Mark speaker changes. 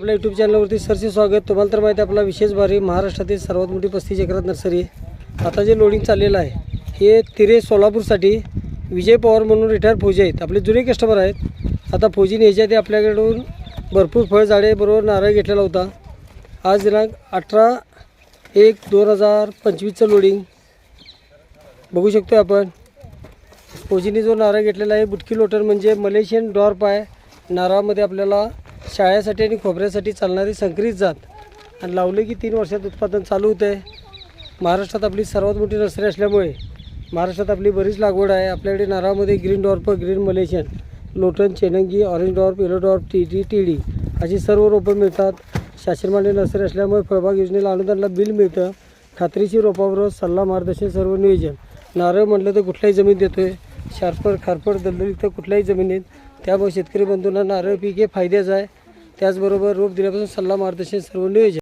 Speaker 1: आपल्या यूट्यूब चॅनलवरती सरचे स्वागत. तुम्हाला तर माहिती आपला विशेष भारी महाराष्ट्रातील सर्वात मोठी पस्तीस एकरात नर्सरी आहे. आता जे लोडिंग चाललेलं आहे हे तिरे सोलापूरसाठी विजय पवार म्हणून रिटायर फौजी आहेत. आपले जुने कस्टमर आहेत. आता फौजीने न्यायच्या ते आपल्याकडून भरपूर फळझाडे बरोबर नारळ घेतलेला होता. आज दिनांक अठरा एक दोन हजार पंचवीसचं लोडिंग बघू शकतो आपण. फौजीने जो नारळ घेतलेला आहे बुटकी लोटर म्हणजे मलेशियन डॉर्प आहे. नारळामध्ये आपल्याला शाळेसाठी आणि खोबऱ्यासाठी चालणारी संकरित जात आणि लावले की तीन वर्षात उत्पादन चालू होतं. आहे महाराष्ट्रात आपली सर्वात मोठी नर्सरी असल्यामुळे महाराष्ट्रात आपली बरीच लागवड आहे. आपल्याकडे नारळामध्ये ग्रीन डॉर्प ग्रीन मलेशियन लोटन चेनंगी orange dwarf yellow dwarf T T T D अशी सर्व रोपं मिळतात. शासनमान्य नर्सरी असल्यामुळे फळबाग योजनेला अनुदानाला बिल मिळतं. खात्रीची रोपाबरोबर सल्ला मार्गदर्शन सर्व नियोजन. नारळ म्हटलं तर कुठल्याही जमीन देतो आहे शार्पर खारपड दलदली तर कुठल्याही जमिनीत. त्यामुळे शेतकरी बंधूंना नारळ पीक हे फायद्याचं आहे. त्याचबरोबर रोप दिल्यापासून सल्ला मार्गदर्शन सर्व नियोजन